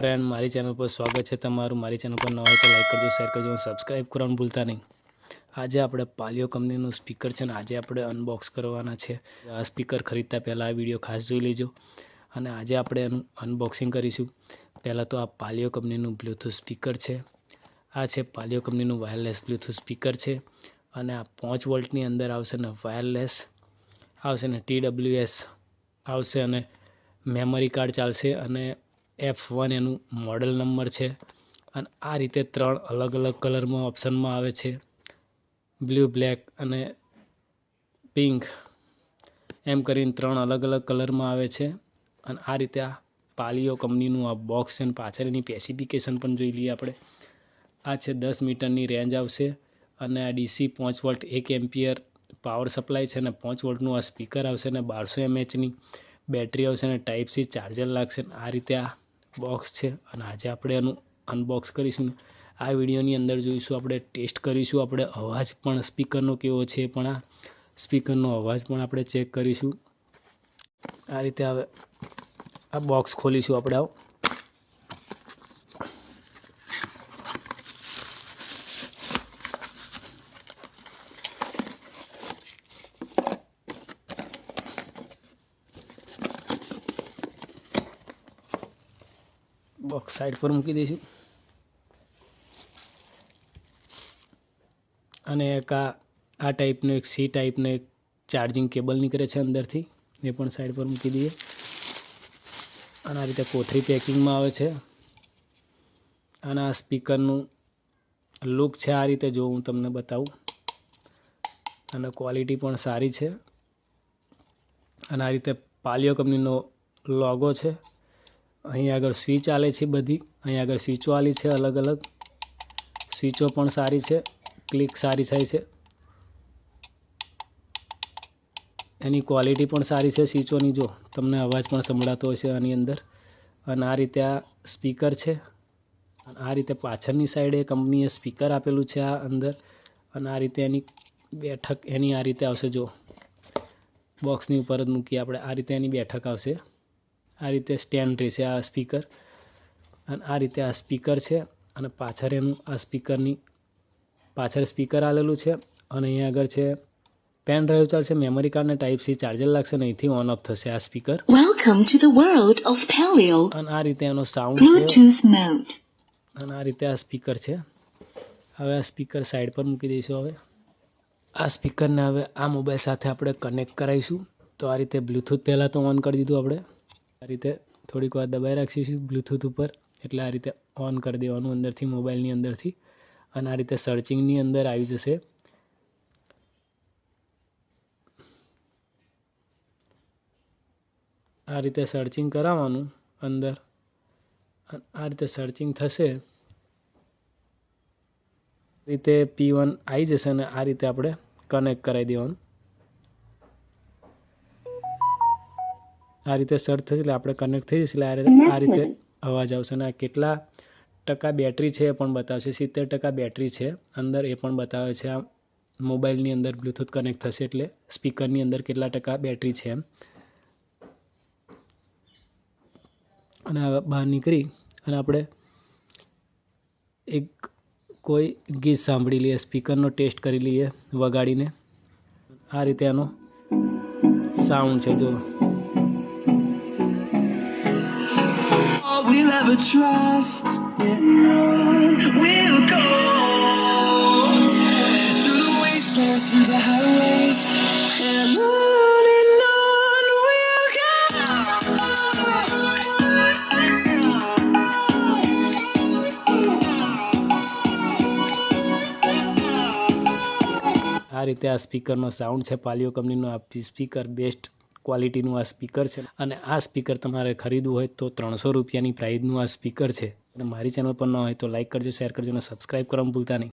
Friend મારી channel પર સ્વાગત છે. તમારું મારી ચેનલ પર ન હોય તો લાઈક કરજો શેર કરજો સબસ્ક્રાઈબ કરવાનું ભૂલતા નહીં. આજે આપણે પાલિયો કંપનીનું સ્પીકર છે ને આજે આપણે અનબોક્સ કરવાના છે. આ સ્પીકર ખરીદતા પહેલાં આ વીડિયો ખાસ જોઈ લેજો. અને આજે આપણે એનું અનબોક્સિંગ કરીશું. પહેલાં તો આ પાલિયો કંપનીનું બ્લૂટૂથ સ્પીકર છે. આ છે પાલિયો કંપનીનું વાયરલેસ બ્લૂટૂથ સ્પીકર છે. અને આ પાંચ વોલ્ટની અંદર આવશે ને વાયરલેસ આવશે ને ટીડબ્લ્યુએસ આવશે અને મેમરી કાર્ડ ચાલશે અને એફ વન એનું મોડલ નંબર છે. અને આ રીતે ત્રણ અલગ અલગ કલરમાં ઓપ્શનમાં આવે છે. બ્લુ બ્લેક અને પિંક એમ કરીને ત્રણ અલગ અલગ કલરમાં આવે છે. અને આ રીતે આ પાલિયો કંપનીનું આ બોક્સ છે અને પાછળ એની સ્પેસિફિકેશન પણ જોઈ લઈએ આપણે. આ છે દસ મીટરની રેન્જ આવશે. અને આ ડીસી પાંચ વોલ્ટ એક એમ્પિયર પાવર સપ્લાય છે અને પાંચ વોલ્ટનું આ સ્પીકર આવશે અને બારસો એમએચની બેટરી આવશે અને ટાઈપ સી ચાર્જર લાગશે. આ રીતે આ બોક્સ છે. અને આજે આપણે એનું અનબોક્સ કરીશું આ વિડીયોની અંદર જોઈશું આપણે ટેસ્ટ કરીશું આપણે અવાજ પણ સ્પીકરનો કેવો છે પણ આ સ્પીકરનો અવાજ પણ આપણે ચેક કરીશું. આ રીતે હવે આ બોક્સ ખોલીશું આપણે આવ. બોક્સ સાઈડ પર મૂકી દઈશું. અને એક આ આ ટાઈપનું એક સી ટાઈપનું એક ચાર્જિંગ કેબલ નીકળે છે અંદરથી. એ પણ સાઈડ પર મૂકી દઈએ. અને આ રીતે કોથરી પેકિંગમાં આવે છે. અને આ સ્પીકરનું લુક છે આ રીતે, જો હું તમને બતાવું. અને ક્વોલિટી પણ સારી છે. અને આ રીતે પાલિયો કંપનીનો લોગો છે. અહીં આગળ સ્વિચ આલે છે બધી. અહીં આગળ સ્વિચો આલી છે અલગ અલગ. સ્વિચો પણ સારી છે. ક્લિક સારી થાય છે. એની ક્વોલિટી પણ સારી છે સ્વિચોની જો. તમને અવાજ પણ સંભળાતો હશે આની અંદર. અને આ રીતે આ સ્પીકર છે. અને આ રીતે પાછળની સાઈડે કંપનીએ સ્પીકર આપેલું છે આ અંદર. અને આ રીતે એની બેઠક એની આ રીતે આવશે જો. બોક્સની ઉપર જ મૂકીએ આપણે. આ રીતે એની બેઠક આવશે. આ રીતે સ્ટેન્ડ રહેશે આ સ્પીકર અને આ રીતે આ સ્પીકર છે અને પાછળ એનું આ સ્પીકરની પાછળ સ્પીકર આવેલું છે. અને અહીંયા આગળ છે પેન ડ્રાઈવ ચાલશે મેમરી કાર્ડને ટાઈપ સી ચાર્જર લાગશે ને અહીંથી ઓન ઓફ થશે આ speaker welcome to the world of Paleo અને આ રીતે એનો સાઉન્ડ છે. અને આ રીતે આ સ્પીકર છે. હવે આ સ્પીકર સાઈડ પર મૂકી દઈશું હવે. આ સ્પીકરને હવે આ મોબાઈલ સાથે આપણે કનેક્ટ કરાવીશું તો આ રીતે બ્લૂટૂથ પહેલાં તો ઓન કરી દીધું આપણે. આ રીતે થોડીક વાર દબાઈ રાખીશું બ્લૂટૂથ ઉપર. એટલે આ રીતે ઓન કરી દેવાનું અંદરથી મોબાઈલની અંદરથી. અને આ રીતે સર્ચિંગની અંદર આવી જશે. આ રીતે સર્ચિંગ કરાવવાનું અંદર. આ રીતે સર્ચિંગ થશે. રીતે પી વન આવી જશે અને આ રીતે આપણે કનેક્ટ કરાવી દેવાનું. આ રીતે સર્ચ થશે એટલે આપણે કનેક્ટ થઈ જશે એટલે આ રીતે આ રીતે અવાજ આવશે અને આ કેટલા ટકા બેટરી છે એ પણ બતાવશે. સિત્તેર ટકા બેટરી છે અંદર એ પણ બતાવે છે. આ મોબાઈલની અંદર બ્લૂટૂથ કનેક્ટ થશે એટલે સ્પીકરની અંદર કેટલા ટકા બેટરી છે એમ. અને બહાર નીકળી અને આપણે એક કોઈ ગીત સાંભળી લઈએ સ્પીકરનો ટેસ્ટ કરી લઈએ વગાડીને. આ રીતે આનો સાઉન્ડ છે જો all ever trust. We'll go through the wastelands, through the highways, and on and on we'll go. આ રીતે આ સ્પીકરનો સાઉન્ડ છે પાલિયો કંપનીનો આ સ્પીકર બેસ્ટ ક્વોલિટીનું આ સ્પીકર છે. અને આ સ્પીકર તમારે ખરીદવું હોય તો ત્રણસો રૂપિયાની પ્રાઇઝનું આ સ્પીકર છે. મારી ચેનલ પર ન હોય તો લાઇક કરજો શેર કરજો અને સબસ્ક્રાઈબ કરવાનું ભૂલતા નહીં.